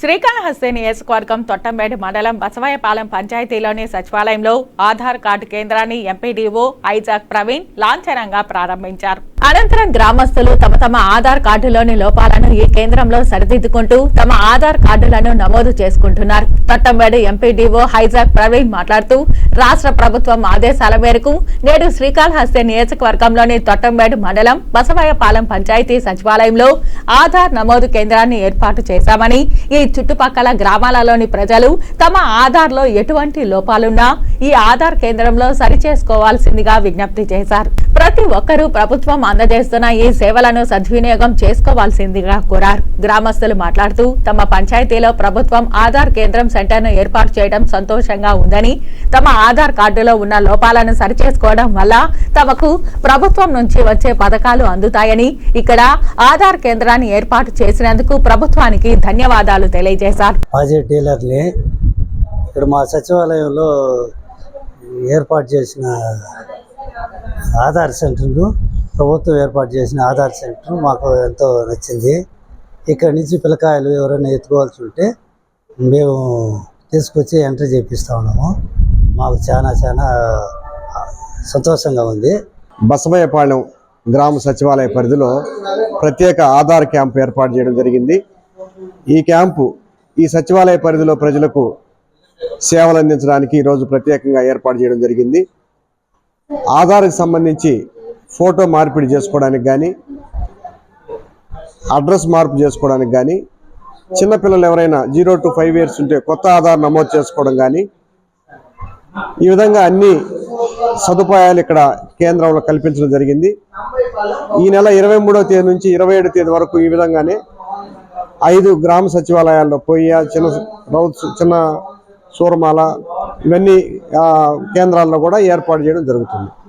శ్రీకాళహస్తి నియోజకవర్గం తొట్టంబేడు మండలం బసవాయపాలెం పంచాయతీలోని సచివాలయంలో ఆధార్ కార్డు కేంద్రాన్ని ఎంపీడీఓ ఐజాక్ ప్రవీణ్ లాంఛనంగా ప్రారంభించారు. అనంతరం గ్రామస్తులు తమ తమ ఆధార్ కార్డులోని లోపాలను ఈ కేంద్రంలో సరిదిద్దుకుంటూ తమ ఆధార్ కార్డులను నమోదు చేసుకుంటున్నారు. తట్టంబేడు ఎంపీడీఓ హైజాక్ ప్రవీణ్ మాట్లాడుతూ రాష్ట్ర ప్రభుత్వం ఆదేశాల మేరకు నేడు శ్రీకాళహస్తి నియోజకవర్గంలోని తొట్టంబేడు మండలం బసవాయపాలెం పంచాయతీ సచివాలయంలో ఆధార్ నమోదు కేంద్రాన్ని ఏర్పాటు చేశామని ఈ చుట్టుపక్కల గ్రామాలలోని ప్రజలు తమ ఆధార్లో ఎటువంటి లోపాలున్నా ఈ ఆధార్ కేంద్రంలో సరిచేసుకోవాల్సిందిగా విజ్ఞప్తి చేశారు. ప్రతి ఒక్కరూ ప్రభుత్వం అందజేస్తున్న ఈ సేవలను సద్వినియోగం చేసుకోవాల్సిందిగా కోరారు. గ్రామస్తులు మాట్లాడుతూ తమ పంచాయతీలో ప్రభుత్వం ఆధార్ కేంద్రం సెంటర్ను ఏర్పాటు చేయడం సంతోషంగా ఉందని తమ ఆధార్ కార్డులో ఉన్న లోపాలను సరిచేసుకోవడం వల్ల తమకు ప్రభుత్వం నుంచి వచ్చే పథకాలు అందుతాయని ఇక్కడ ఆధార్ కేంద్రాన్ని ఏర్పాటు చేసినందుకు ప్రభుత్వానికి ధన్యవాదాలు తెలియజేశారు. డీలర్ని ఇక్కడ మా సచివాలయంలో ఏర్పాటు చేసిన ఆధార్ సెంటర్ను ప్రభుత్వం ఏర్పాటు చేసిన ఆధార్ సెంటర్ మాకు ఎంతో నచ్చింది. ఇక్కడ నుంచి పిల్లకాయలు ఎవరైనా ఎత్తుకోవాల్సి ఉంటే మేము తీసుకొచ్చి ఎంట్రీ చేపిస్తా ఉన్నాము. మాకు చాలా చాలా సంతోషంగా ఉంది. బసమయ్యపాళెం గ్రామ సచివాలయ పరిధిలో ప్రత్యేక ఆధార్ క్యాంపు ఏర్పాటు చేయడం జరిగింది. ఈ క్యాంపు ఈ సచివాలయ పరిధిలో ప్రజలకు సేవలు అందించడానికి ఈరోజు ప్రత్యేకంగా ఏర్పాటు చేయడం జరిగింది. ఆధార్కి సంబంధించి ఫోటో మార్పిడి చేసుకోవడానికి కానీ అడ్రస్ మార్పు చేసుకోవడానికి కానీ చిన్నపిల్లలు ఎవరైనా జీరో టు ఫైవ్ ఇయర్స్ ఉంటే కొత్త ఆధార్ నమోదు చేసుకోవడం కానీ ఈ విధంగా అన్ని సదుపాయాలు ఇక్కడ కేంద్రంలో కల్పించడం జరిగింది. ఈ నెల ఇరవై మూడవ తేదీ నుంచి ఇరవై ఏడు తేదీ వరకు ఈ విధంగానే ఐదు గ్రామ సచివాలయాల్లో పొయ్య చిన్న రౌత్ చిన్న సూరమాల ఇవన్నీ కేంద్రాల్లో కూడా ఏర్పాటు చేయడం జరుగుతుంది.